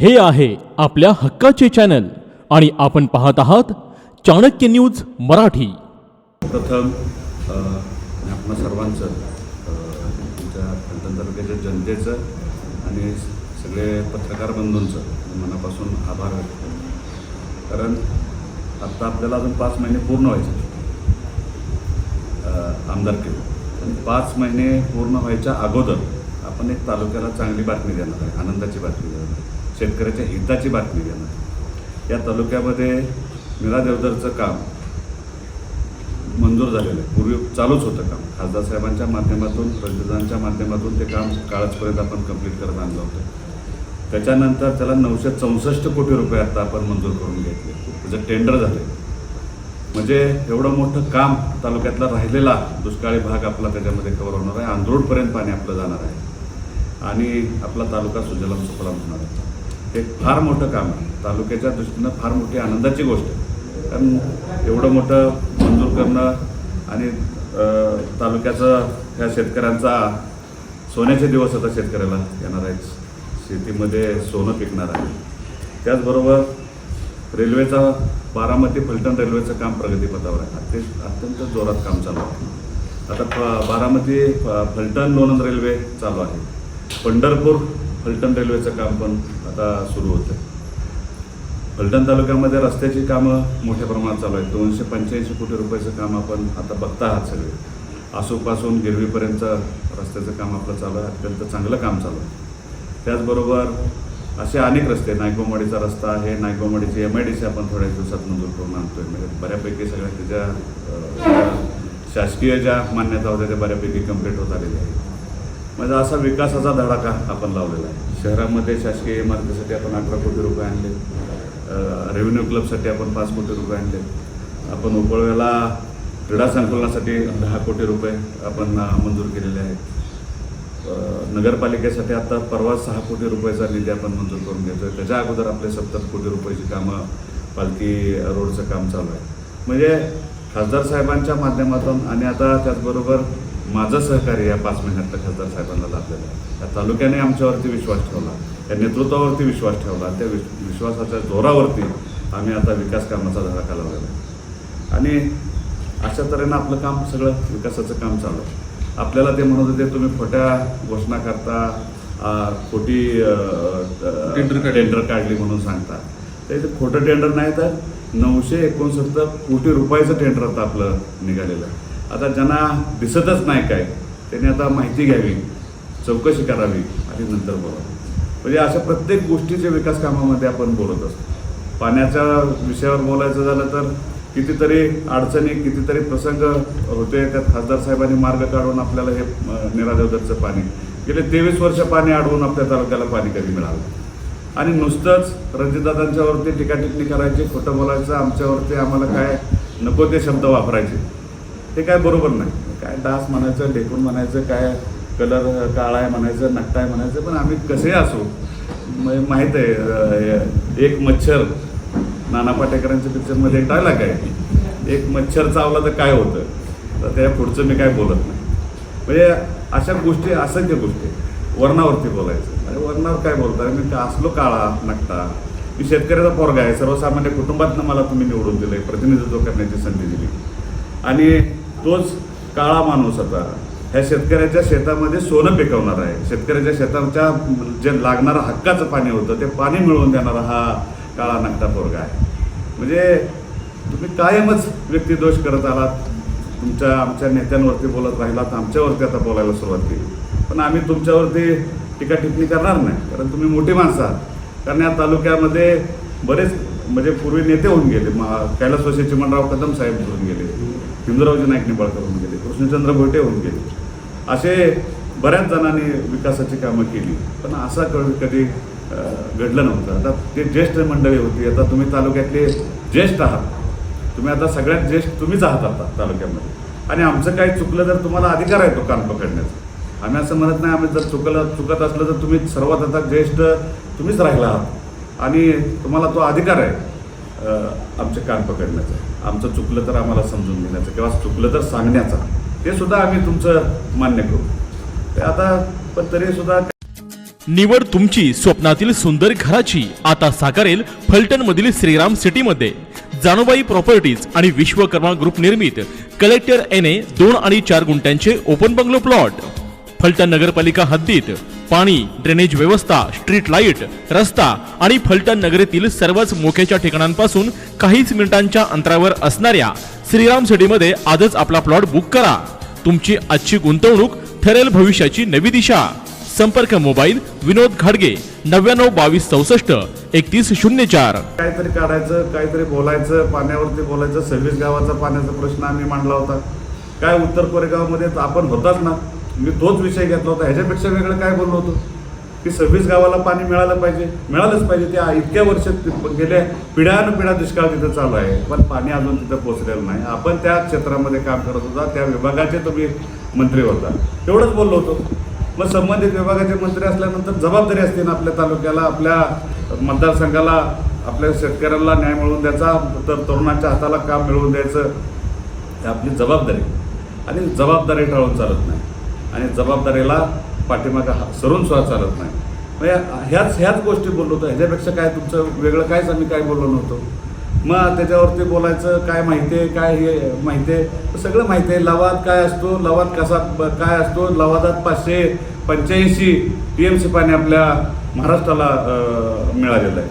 हे आहे आपल्या हक्काचे चॅनल आणि आपण पाहत आहात चाणक्य न्यूज मराठी. प्रथम आपण आपणा सर्वांचं तुमच्या फलटण तालुक्याच्या जनतेचं आणि सगळे पत्रकार बंधूंचं मनापासून आभार व्यक्त करतो. कारण आत्ता आपल्याला अजून पाच महिने पूर्ण व्हायचे आमदार आमदारकी पण पाच महिने पूर्ण व्हायच्या अगोदर आपण एक तालुक्याला चांगली बातमी देणार आहे आनंदाची बातमी देणार आहे. शेतकऱ्याच्या हिताची बातमी देणार. या तालुक्यामध्ये मीरा देवदरचं काम मंजूर झालेलं आहे. पूर्वी चालूच होतं काम. खासदार साहेबांच्या माध्यमातून पंतप्रधानांच्या माध्यमातून ते काम काळाचपर्यंत आपण कंप्लीट करत आणलं होतं. त्याच्यानंतर त्याला नऊशे चौसष्ट कोटी रुपये आता आपण मंजूर करून घेतले. त्याचं टेंडर झालं म्हणजे एवढं मोठं काम तालुक्यातला राहिलेला दुष्काळी भाग आपला त्याच्यामध्ये कव्हर होणार आहे. आंधरोडपर्यंत पाणी आपलं जाणार आहे. आणि आपला तालुका सुजलाम सुफलाम होणार आहे. हे फार मोठं काम आहे. तालुक्याच्या दृष्टीनं फार मोठी आनंदाची गोष्ट आहे. कारण एवढं मोठं मंजूर करणं आणि तालुक्याचं ह्या शेतकऱ्यांचा सोन्याचे दिवस आता शेतकऱ्याला येणार आहेत. शेतीमध्ये सोनं पिकणार आहे. त्याचबरोबर रेल्वेचा बारामती फलटण रेल्वेचं काम प्रगतीपथावर आहे. ते अत्यंत जोरात काम चालू आहे. आता प बारामती फलटण लोणंद रेल्वे चालू आहे. पंढरपूर फलटण रेल्वेचं काम पण आता सुरू होतं. फलटण तालुक्यामध्ये रस्त्याची कामं मोठ्या प्रमाणात चालू आहेत. दोनशे पंच्याऐंशी कोटी रुपयाचं काम आपण आता बघता आहात सगळे. आसूपासून गिरवीपर्यंत रस्त्याचं काम आपलं चालू आहे. अत्यंत चांगलं काम चालू आहे. त्याचबरोबर असे अनेक रस्ते नायकोमाडीचा रस्ता आहे. नायकोमवाडीची एम आय डी सी आपण थोड्या दिवसात मंजूर करून आणतोय. म्हणजे बऱ्यापैकी सगळ्या त्याच्या शासकीय ज्या मान्यता होत्या त्या बऱ्यापैकी कंप्लीट होत आलेल्या आहेत. म्हणजे असा विकासाचा धडाका आपण लावलेला आहे. शहरामध्ये शासकीय इमारतीसाठी आपण अकरा कोटी रुपये आणले. रेव्हेन्यू क्लबसाठी आपण पाच कोटी रुपये आणले. आपण उपळव्याला क्रीडा संकुलनासाठी दहा कोटी रुपये आपण मंजूर केलेले आहेत. नगरपालिकेसाठी आता परवा सहा कोटी रुपयाचा निधी आपण मंजूर करून घेतोय. त्याच्या अगोदर आपले सत्तर कोटी रुपयाची कामं पालखी रोडचं काम चालू आहे. म्हणजे खासदार साहेबांच्या माध्यमातून आणि आता त्याचबरोबर माझं सहकार्य या पाच महिन्यातलं खासदार साहेबांना लाभलेलं आहे. या तालुक्याने आमच्यावरती विश्वास ठेवला या नेतृत्वावरती विश्वास ठेवला त्या विश विश्वासाच्या जोरावरती आम्ही आता विकास कामाचा धडाका लावलेला आहे. आणि अशा तऱ्हेनं आपलं काम सगळं विकासाचं काम चालू आहे. आपल्याला ते म्हणत होते तुम्ही खोट्या घोषणा करता खोटी टेंडर टेंडर काढली. म्हणून सांगता. तर इथे खोटं टेंडर नाही तर नऊशे एकोणसत्तर कोटी रुपयाचं टेंडर आता आपलं निघालेलं आहे. आता ज्यांना दिसतच नाही काय त्यांनी आता माहिती घ्यावी चौकशी करावी आणि नंतर बोलावं म्हणजे अशा प्रत्येक गोष्टीच्या विकास कामामध्ये आपण बोलत असतो. पाण्याच्या विषयावर बोलायचं झालं तर कितीतरी अडचणी कितीतरी प्रसंग होते. त्यात खासदार साहेबांनी मार्ग काढून आपल्याला हे अं, पाणी गेले तेवीस वर्ष पाणी अडवून आपल्या तालुक्याला पाणी कधी मिळालं? आणि नुसतंच रणजितदादांच्यावरती टीकाटिप्पणी करायची खोटं बोलायचं आमच्यावरती आम्हाला काय नको ते शब्द वापरायचे. ते काय बरोबर नाही. काय डास म्हणायचं ढेकून म्हणायचं काय कलर काळा आहे म्हणायचं नकटा आहे म्हणायचं पण आम्ही कसे असो? माहीत आहे एक मच्छर नाना पाटेकरांच्या पिक्चरमध्ये एक डायलॉग आहे एक मच्छर चावला तर काय होतं? तर त्या पुढचं मी काय बोलत नाही. म्हणजे अशा गोष्टी असंख्य गोष्टी वर्णावरती बोलायचं. अरे वर्णावर काय बोलताय मी का असलो काळा नकटा मी शेतकऱ्याचा पोरगा आहे. सर्वसामान्य कुटुंबातनं मला तुम्ही निवडून दिलंय. प्रतिनिधित्व करण्याची संधी दिली. आणि तोच काळा माणूस आता. ह्या शेतकऱ्याच्या शेतामध्ये सोनं पिकवणार आहे. शेतकऱ्याच्या शेताच्या जे लागणारं हक्काचं पाणी होतं ते पाणी मिळवून देणारा हा काळा नकटा पोरगा आहे. म्हणजे तुम्ही कायमच व्यक्तिदोष करत आलात. तुमच्या आमच्या नेत्यांवरती बोलत राहिलात. आमच्यावरती आता बोलायला सुरुवात केली. पण आम्ही तुमच्यावरती टीका टिप्पणी करणार नाही. कारण तुम्ही मोठी माणसं आहात. कारण या तालुक्यामध्ये बरेच म्हणजे पूर्वी नेते होऊन गेले. मा- कैलासवासी चिमणराव कदम साहेब होऊन गेले. हिंदूरावजी नाईक निंबाळकर होऊन गेले कृष्णचंद्र भोटे होऊन गेले. असे बऱ्याच जणांनी विकासाची कामं केली पण असा क- कधी घडलं नव्हतं. आता ते ज्येष्ठ मंडळी होती आता तुम्ही तालुक्यातले ज्येष्ठ आहात. तुम्ही आता सगळ्यात ज्येष्ठ तुम्हीच आहात आता तालुक्यामध्ये. आणि आमचं काही चुकलं तर तुम्हाला अधिकार आहे तो कान पकडण्याचा. आम्ही असं म्हणत नाही आम्ही जर चुकलं चुकत असलं तर तुम्ही सर्वात आता ज्येष्ठ तुम्हीच राहिला आहात. आणि तुम्हाला तो अधिकार आहे. आमचे कान पकडण्याचं आमचं चुकलं तर आम्हाला समजून घेण्याचं किंवा चुकलं तर सांगण्याचा ते सुद्धा आम्ही तुमचं मान्य करू. ते आता पण तरी सुद्धा निवड तुमची स्वप्नातील सुंदर घराची. आता साकारेल फलटण मधील श्रीराम सिटी मध्ये जानुबाई प्रॉपर्टीज आणि विश्वकर्मा ग्रुप निर्मित. कलेक्टर एन ए दोन आणि चार गुंठ्यांचे ओपन बंगलो प्लॉट. फलटण नगरपालिका हद्दीत पाणी ड्रेनेज व्यवस्था स्ट्रीट लाइट रस्ता आणि फलटण नगरीतील सर्वच मोक्याच्या ठिकाणांपासून काहीच मिनिटांच्या अंतरावर असणाऱ्या श्रीराम सिटीमध्ये आजच आपला प्लॉट बुक करा. तुमची आजची गुंतवणूक ठरेल भविष्याची नवी दिशा. संपर्क मोबाईल विनोद घाडगे नव्याण्णव बावीस चौसष्ट एकतीस शून्य चार. काहीतरी काढायचं काहीतरी बोलायचं पाण्यावरती बोलायचं सव्वीस गावाचा पाण्याचा प्रश्न आम्ही मांडला होता. काय उत्तर कोरेगावमध्ये? आपण होताच ना. मी तोच विषय घेतला होता. ह्याच्यापेक्षा वेगळं काय बोललो होतो? की सव्वीस गावाला पाणी मिळालं पाहिजे. मिळालंच पाहिजे. त्या इतक्या वर्ष गेल्या पिढ्यानपिढ्या दुष्काळ तिथं चालू आहे. पण पाणी अजून तिथं पोचलेलं नाही. आपण त्या क्षेत्रामध्ये काम करत होता. त्या विभागाचे तुम्ही मंत्री होता. तेवढंच बोललो होतो. मग संबंधित विभागाचे मंत्री असल्यानंतर जबाबदारी असते ना आपल्या तालुक्याला आपल्या मतदारसंघाला आपल्या शेतकऱ्यांना न्याय मिळवून द्यायचा तर तरुणांच्या हाताला काम मिळवून द्यायचं. ही आपली जबाबदारी. आणि जबाबदारी टाळून चालत नाही. आणि जबाबदारीला पाठीमागं हा- सरून सुद्धा चालत नाही. म्हणजे ह्याच ह्याच गोष्टी बोललो होतो ह्याच्यापेक्षा काय तुमचं वेगळं कायच आम्ही काय बोललो नव्हतो. मग त्याच्यावरती बोलायचं काय माहिती आहे काय हे माहिती आहे? सगळं माहिती आहे. लवाद काय असतो? लवाद कसा काय असतो? लवादात पाचशे पंच्याऐंशी टी एम सी पाणी आपल्या महाराष्ट्राला मिळालेलं आहे.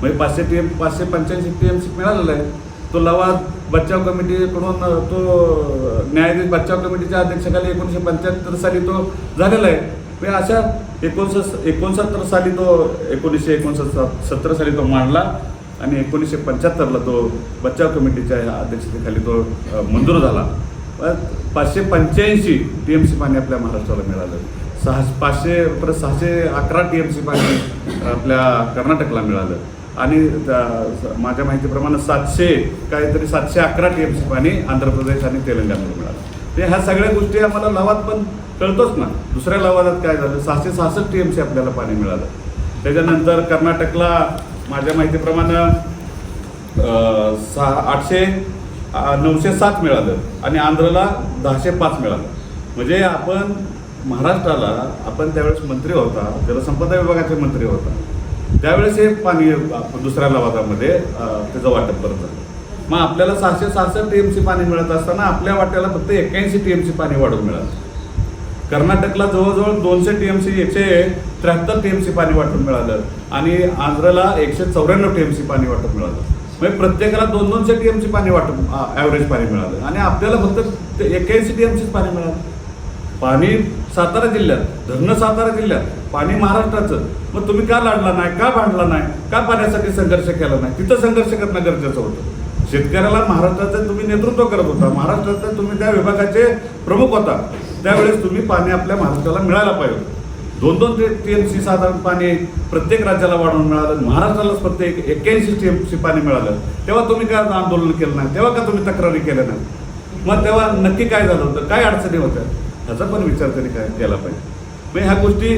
म्हणजे पाचशे टी एम पाचशे पंच्याऐंशी टी एम सी मिळालेलं आहे. तो लवाद बचाव कमिटीकडून तो न्यायाधीश बचाव कमिटीच्या अध्यक्षाखाली एकोणीसशे पंच्याहत्तर साली तो झालेला आहे. म्हणजे अशा एकोणसत् एकोणसत्तर साली तो एकोणीसशे एकोणसत्तर सत्तर साली तो मांडला आणि एकोणीसशे पंच्याहत्तरला तो बचाव कमिटीच्या अध्यक्षतेखाली तो मंजूर झाला. पाचशे पंच्याऐंशी टी एम सी पाणी आपल्या महाराष्ट्राला मिळालं. सहा पाचशे परत सहाशे अकरा टी एम सी पाणी आपल्या कर्नाटकला मिळालं. आणि त्या- माझ्या माहितीप्रमाणे सातशे काहीतरी सातशे अकरा टी एम सी पाणी आंध्र प्रदेश आणि तेलंगणाला मिळालं. ते ह्या सगळ्या गोष्टी आम्हाला लावात पण कळतोच ना. दुसऱ्या लवादात काय झालं? सहाशे सहासष्ट टी एम सी आपल्याला पाणी मिळालं. त्याच्यानंतर कर्नाटकला माझ्या माहितीप्रमाणे सहा आठशे नऊशे सात मिळालं आणि आंध्रला दहाशे पाच मिळालं. म्हणजे आपण महाराष्ट्राला आपण त्यावेळेस मंत्री होता जलसंपदा विभागाचे मंत्री होता. त्यावेळेस हे पाणी दुसऱ्या लवादामध्ये त्याचं वाटप करत झालं मग आपल्याला सहाशे सहासष्ट टी एम सी पाणी मिळत असताना आपल्या वाट्याला फक्त एक्याऐंशी टी एम सी पाणी वाढून मिळालं. कर्नाटकला जवळजवळ दोनशे टी एम सी एकशे त्र्याहत्तर टी एम सी पाणी वाटून मिळालं आणि आंध्रला एकशे चौऱ्याण्णव टी एम सी पाणी वाटून मिळालं. म्हणजे प्रत्येकाला दोन दोनशे टी एम सी पाणी वाटून ॲव्हरेज पाणी मिळालं. आणि आपल्याला फक्त एक्याऐंशी टी एम सीच पाणी मिळालं. पाणी सातारा जिल्ह्यात धरणं सातारा जिल्ह्यात पाणी महाराष्ट्राचं. मग तुम्ही का लाडला नाही? का भांडला नाही? का पाण्यासाठी संघर्ष केला नाही? तिथं संघर्ष करणं गरजेचं होतं. शेतकऱ्याला महाराष्ट्राचं तुम्ही नेतृत्व करत होता. महाराष्ट्राचं तुम्ही त्या विभागाचे प्रमुख होता. त्यावेळेस तुम्ही पाणी आपल्या महाराष्ट्राला मिळायला पाहिजे दोन दोन ते टी एम सी साधारण पाणी प्रत्येक राज्याला वाढवून मिळालं. महाराष्ट्रालाच प्रत्येक एक्क्याऐंशी टी एम सी पाणी मिळालं. तेव्हा तुम्ही काय आंदोलन केलं नाही? तेव्हा का तुम्ही तक्रारी केल्या नाही? मग तेव्हा नक्की काय झालं होतं? काय अडचणी होत्या? ह्याचा पण विचार त्यांनी काय केला पाहिजे. मग ह्या गोष्टी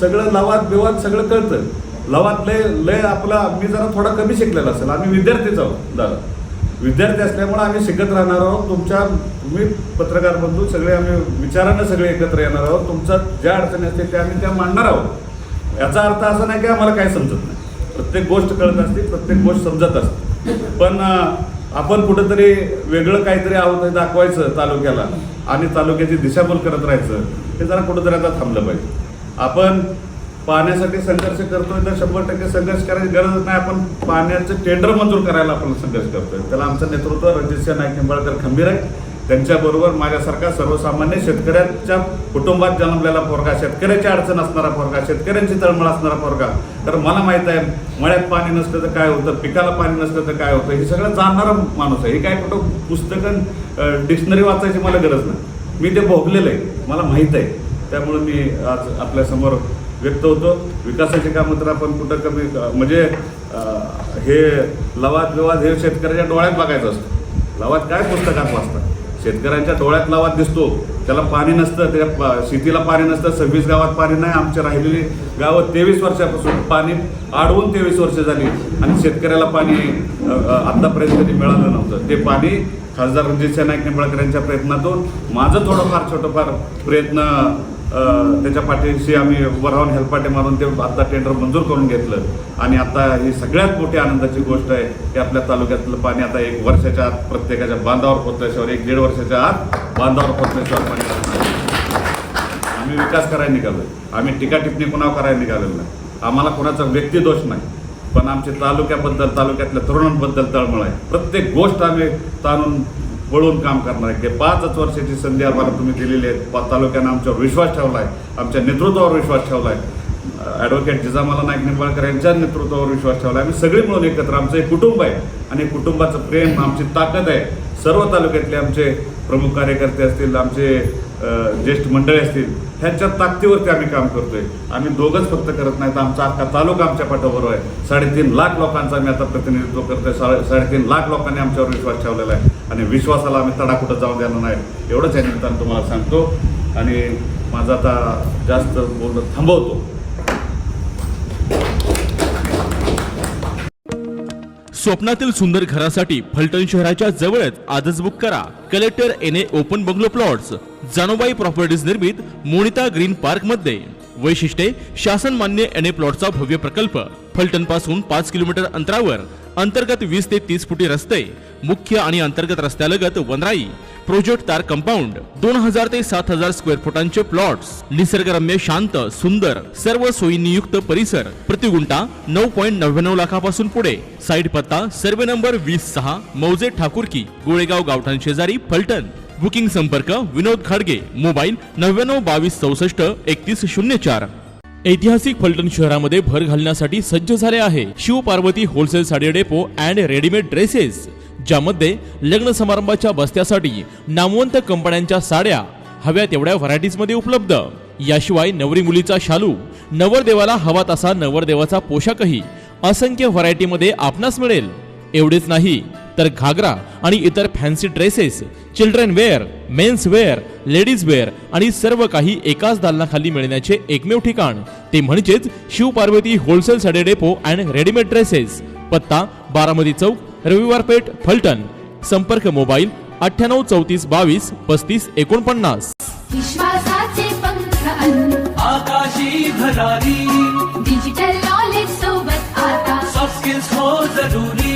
सगळं लवाद बिवाद सगळं कळतं. लवाद लय लय आपला मी जरा थोडा कमी शिकलेला असेल. आम्ही विद्यार्थीच आहोत दादा. विद्यार्थी असल्यामुळे आम्ही शिकत राहणार आहोत. तुमच्या तुम्ही पत्रकार बंधू सगळे आम्ही विचारानं सगळे एकत्र येणार आहोत. तुमच्या ज्या अडचणी असतील त्या आम्ही त्या मांडणार आहोत. याचा अर्थ असा नाही की आम्हाला काय समजत नाही. प्रत्येक गोष्ट कळत असते प्रत्येक गोष्ट समजत असते. पण आपण कुठंतरी वेगळं काहीतरी आहोत हे दाखवायचं तालुक्याला आणि तालुक्याची दिशाभूल करत राहायचं हे जरा कुठंतरी आता थांबलं पाहिजे. आपण पाण्यासाठी संघर्ष करतोय तर शंभर टक्के संघर्ष करायची गरज नाही. आपण पाण्याचं टेंडर मंजूर करायला आपण संघर्ष करतोय. त्याला आमचं नेतृत्व रणजितसिंह नाईक निंबाळकर खंबीर आहे. त्यांच्याबरोबर माझ्यासारखा सर्वसामान्य शेतकऱ्यांच्या कुटुंबात जन्मलेला पोरगा शेतकऱ्याची अडचण असणारा पोरगा शेतकऱ्यांची तळमळ असणारा पोरगा. तर मला माहीत आहे मळ्यात पाणी नसलं तर काय होतं पिकाला पाणी नसलं तर काय होतं हे सगळं जाणणारा माणूस आहे. हे काय कुठं पुस्तकं डिक्शनरी वाचायची मला गरज नाही. मी ते भोगलेलं आहे मला माहीत आहे. त्यामुळे मी आज आपल्यासमोर व्यक्त होतो. विकासाचे कामं तर आपण कुठं कमी म्हणजे हे लवाद विवाद हे शेतकऱ्याच्या डोळ्यात बघायचं असतं. लवाद काय पुस्तकात वाचतात? शेतकऱ्यांच्या डोळ्यात लावात दिसतो. त्याला पाणी नसतं त्या शेतीला पाणी नसतं सव्वीस गावात पाणी नाही आमच्या राहिलेली गावं तेवीस वर्षापासून पाणी आडवून तेवीस वर्ष झाली आणि शेतकऱ्याला पाणी आत्तापर्यंत अ, कधी मिळालं नव्हतं. ते पाणी खासदार रणजित नाईक निंबाळकर यांच्या प्रयत्नातून माझं थोडंफार छोटंफार प्रयत्न त्याच्या पाठीशी आम्ही उभं राहून हेलपाटे मारून ते आता टेंडर मंजूर करून घेतलं. आणि आता ही सगळ्यात मोठी आनंदाची गोष्ट आहे की आपल्या तालुक्यातलं पाणी आता एक वर्षाच्या आत प्रत्येकाच्या बांधावर पोचल्याशिवाय एक दीड वर्षाच्या आत बांधावर पोचल्याशिवाय पाणी आम्ही विकास करायला निघालो आम्ही टीकाटिप्पणी कुणावर करायला निघालेलो नाही. आम्हाला कोणाचा व्यक्तिदोष नाही. पण आमच्या तालुक्याबद्दल तालुक्यातल्या तरुणांबद्दल तळमळ आहे. प्रत्येक गोष्ट आम्ही ताणून वळून काम करणार आहे. की पाचच वर्षाची संधी आम्हाला तुम्ही दिलेली आहे पा तालुक्यानं आमच्यावर विश्वास ठेवला आहे. आमच्या नेतृत्वावर विश्वास ठेवला आहे. ॲडव्होकेट जिजामाला नाईक निंबाळकर यांच्या नेतृत्वावर विश्वास ठेवला आहे. आम्ही सगळे मिळून एकत्र आमचं एक कुटुंब आहे. आणि कुटुंबाचं प्रेम आमची ताकद आहे. सर्व तालुक्यातले आमचे प्रमुख कार्यकर्ते असतील आमचे ज्येष्ठ मंडळी असतील ह्यांच्या ताकदीवरती आम्ही काम करतोय. आम्ही दोघंच फक्त करत नाही तर आमचा अख्खा तालुका आमच्या पाठोबरोबर आहे. साडेतीन लाख लोकांचं आम्ही आता प्रतिनिधित्व करतोय. साडे साडेतीन लाख लोकांनी आमच्यावर विश्वास ठेवलेला आहे. आणि विश्वासाला आम्ही तडा कुठं जाऊ देणार नाही. एवढंच या निमित्तानं तुम्हाला सांगतो. आणि माझं आता जास्त बोलणं थांबवतो. स्वप्नातील सुंदर घरासाठी फलटण शहराच्या जवळच आजच बुक करा. Collector N A open bungalow plots Janobai properties निर्मित मोनिता ग्रीन पार्कमध्ये वैशिष्ट्ये शासन मान्य एन ए प्लॉटचा भव्य प्रकल्प फलटणपासून पाच किलोमीटर अंतरावर अंतर्गत वीस ते तीस फुटी रस्ते मुख्य आणि अंतर्गत रस्त्यालगत वनराई प्रोजेक्ट तार कंपाऊंड दोन हजार ते सात हजार स्क्वेअर फुटांचे प्लॉट्स निसर्गरम्य शांत सुंदर सर्व सोयीनियुक्त परिसर प्रतिगुंटा नऊ पॉईंट नव्याण्णव लाखापासून पुढे. साईड पत्ता सर्वे नंबर वीस सहा मौजे ठाकूरकी गोळेगाव गावठाण शेजारी फलटण. बुकिंग संपर्क विनोद खाडगे मोबाईल नव्याण्णव बावीस चौसष्ट एकतीस शून्य चार. ऐतिहासिक फलटण शहरामध्ये भर घालण्यासाठी सज्ज झाले आहे Shiv Parvati wholesale sari depot and readymade dresses ज्यामध्ये लग्न समारंभाच्या बस्त्यासाठी नामवंत कंपन्यांच्या साड्या हव्या तेवढ्या व्हरायटीजमध्ये उपलब्ध. याशिवाय नवरी मुलीचा शालू नवरदेवाला हवा तसा नवरदेवाचा पोशाखही असंख्य व्हरायटीमध्ये आपणास मिळेल. एवढेच नाही तर घागरा आणि इतर fancy dresses children wear men's wear ladies wear आणि सर्व काही एकाच दालनाखाली मिळण्याचे एकमेव ठिकाण. ते म्हणजेच Shivparvati wholesale sari depot and readymade dresses. पत्ता बारामती चौक रविवार पेठ फलटण. संपर्क मोबाईल अठ्ठ्याण्णव चौतीस बावीस पस्तीस एकोणपन्नास. आकाशी भरारी. डिजिटल नॉलेज सोबत आता. सॉफ्ट स्किल्स हो जरुरी.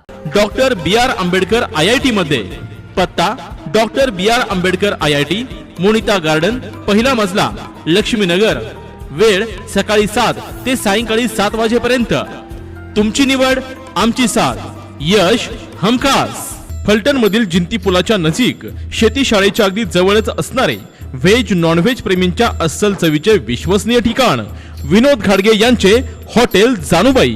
Doctor B R Ambedkar I I T मध्ये पत्ता doctor B R Ambedkar I I T Monita garden पहिला मजला लक्ष्मीनगर. वेळ सकाळी सात ते सायंकाळी सात वाजेपर्यंत. तुमची निवड आमची साथ. यश हमखास. फलटण मधील जिंती पुलाच्या नजीक शेती शाळेच्या अगदी जवळच असणारे व्हेज नॉनव्हेज प्रेमींच्या अस्सल चवीचे विश्वसनीय ठिकाण. विनोद घाडगे यांचे हॉटेल जानूबाई.